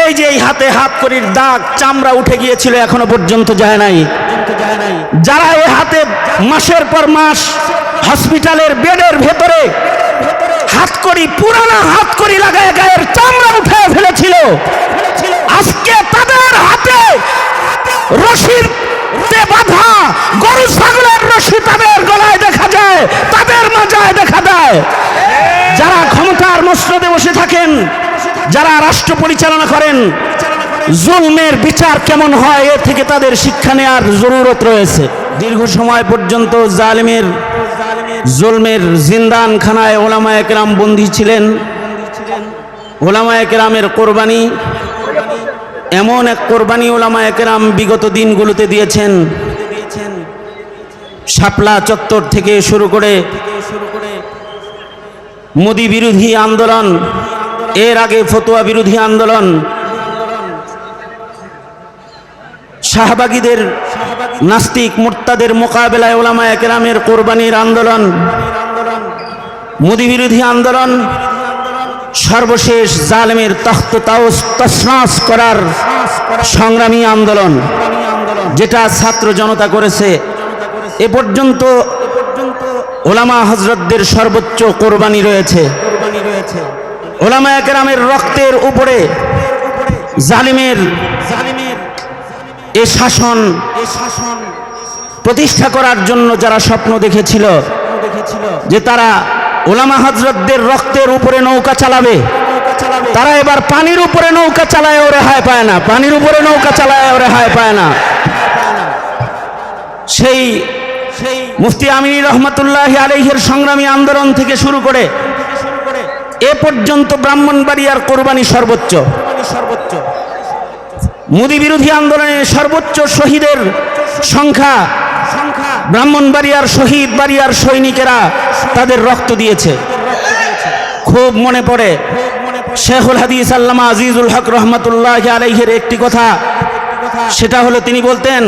এই যে এই হাতে হাত করির দাগ, চামড়া উঠে গিয়েছিল, এখনও পর্যন্ত যায় নাই। যারা এই হাতে মাসের পর মাস হসপিটালের বেডের ভেতরে হাত করি, পুরানা হাত করি লাগায় গায়ের চামড়া উঠে ফেলেছিল। আজকে তাদের হাতে রশির বাঁধা গরু ছাগলের রশি তাদের গলায় দেখা যায়, তাদের মাজায় দেখা দেয় যারা ক্ষমতার মসনদে বসে থাকেন যারা রাষ্ট্র পরিচালনা করেন, জুলমের বিচার কেমন হয় এ থেকে তাদের শিক্ষা নেওয়ার জরুরত রয়েছে। দীর্ঘ সময় পর্যন্ত জালেমের জুলমের জিন্দান খানায় ওলামা একরাম বন্দী ছিলেন। ওলামা একরামের কোরবানি, এমন এক কোরবানি ওলামা একরাম বিগত দিনগুলোতে দিয়েছেন। শাপলা চত্বর থেকে শুরু করে মোদি বিরোধী আন্দোলন এর আগে ফতোয়া বিরোধী আন্দোলন। শাহবাগীদের নাস্তিক মোর্তাদের মোকাবেলায় ওলামা একরামের কোরবানির আন্দোলন। মোদী বিরোধী আন্দোলন। সর্বশেষ জালেমের তখ্ত তসনাস করার সংগ্রামী আন্দোলন, যেটা ছাত্র জনতা করেছে। এ পর্যন্ত ওলামা হজরতদের সর্বোচ্চ কোরবানি রয়েছে। ওলামা একরামের রক্তের উপরে জালিমের জালিমের এ শাসন এ শাসন প্রতিষ্ঠা করার জন্য যারা স্বপ্ন দেখেছিল যে তারা ওলামা হজরতদের রক্তের উপরে নৌকা চালাবে, তারা এবার পানির উপরে নৌকা চালায় ও রেহাই পায় না, পানির উপরে নৌকা চালায় ও রেহাই পায় না। সেই সেই মুফতি আমিনী রহমতুল্লাহ আলহের সংগ্রামী আন্দোলন থেকে শুরু করে এ পর্যন্ত ব্রাহ্মণবাড়িয়ার কোরবানি সর্বোচ্চ। সর্বোচ্চ। মোদী বিরোধী আন্দোলনে সর্বোচ্চ শহীদের সংখ্যা। সংখ্যা। ব্রাহ্মণবাড়িয়ার শহীদ বাড়িয়ার সৈনিকেরা তাদের রক্ত দিয়েছে। খুব মনে পড়ে। শেখুল হাদিস আল্লামা আজিজুল হক রহমতুল্লাহ আলাইহের একটি কথা। সেটা হলো তিনি বলতেন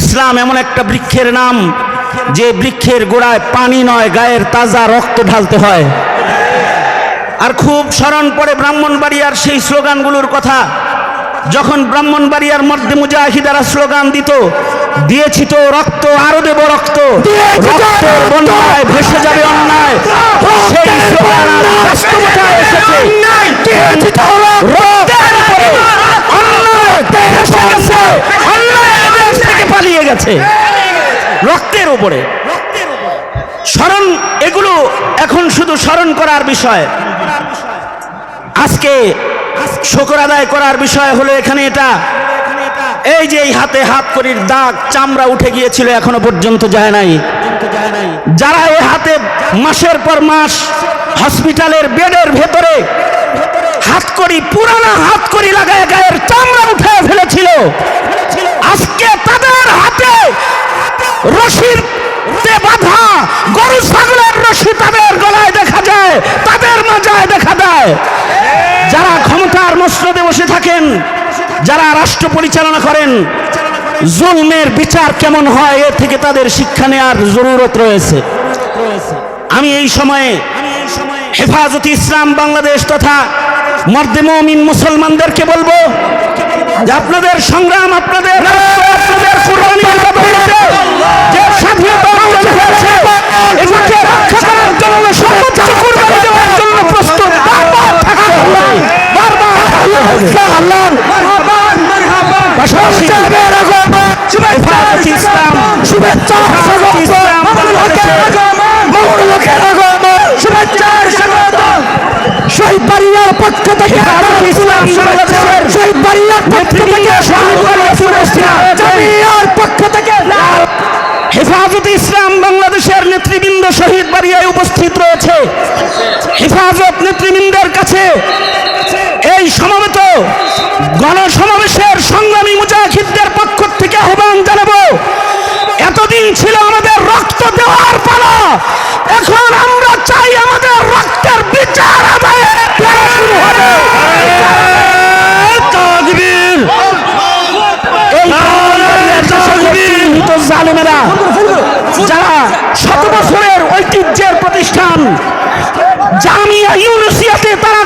ইসলাম এমন একটা বৃক্ষের নাম যে বৃক্ষের গোড়ায় পানি নয় গায়ের তাজা রক্ত ঢালতে হয়। আর খুব স্মরণ পড়ে ব্রাহ্মণবাড়িয়ার সেই স্লোগানগুলোর কথা। যখন ব্রাহ্মণবাড়িয়ার মধ্যে মুজাহিদারা স্লোগান দিত দিয়েছি তো রক্ত আরও দেব রক্ত। রক্তের বন্যায় ভেসে যাবে অন্যায়। সেই স্লোগান বাস্তবতায় এসেছে। পালিয়ে গেছে। রক্তের উপরে। স্মরণ এগুলো এখন শুধু স্মরণ করার বিষয়। আজকে শকর আদায় করার বিষয় হলো এখানে এটা। এই যে হাতে হাত করির দাগ, চামড়া উঠে গিয়েছিল, এখনও পর্যন্ত যায় নাই। যারা এই হাতে মাসের পর মাস হসপিটালের বেডের ভেতরে হাত করি, পুরানা হাত করি লাগায় গায়ের চামড়া উঠে ফেলেছিল। আজকে তাদের হাতে রশির বাঁধা গরু ছাগলের রশি তাদের গলায় দেখা যায় তাদের মাজায় দেখা দেয় যারা ক্ষমতার মসনদে বসে থাকেন। যারা রাষ্ট্র পরিচালনা করেন, জুলমের বিচার কেমন হয় এ থেকে তাদের শিক্ষা নেওয়ার জরুরত রয়েছে। আমি এই সময়ে হেফাজত ইসলাম বাংলাদেশ তথা মর্দে মমিন মুসলমানদেরকে বলব আপনাদের সংগ্রাম, আপনাদের আপনাদের ইসলাম। শুভেচ্ছা শহীদ বাড়িয়ার পক্ষ থেকে ইসলাম শহীদ বাড়িয়ার পক্ষ থেকে পক্ষ থেকে হেফাজত ইসলাম বাংলাদেশের নেতৃবৃন্দ শহীদ বাড়িয়ায় উপস্থিত রয়েছে। হেফাজত নেতৃবৃন্দের কাছে এই সমবেত গণসমাবেশের সংগ্রামী মুজাহিদদের পক্ষ থেকে আহ্বান জানাব এতদিন ছিল আমাদের রক্ত দেওয়ার পালা এখন আমরা চাই আমাদের রক্তের বিচার আদায়ের পালা শুরু হবে তাকবীর এই জালেমেরা যারা শত বছরের ঐতিহ্যের প্রতিষ্ঠান জামিয়া ইউনিভার্সিটিতে তারা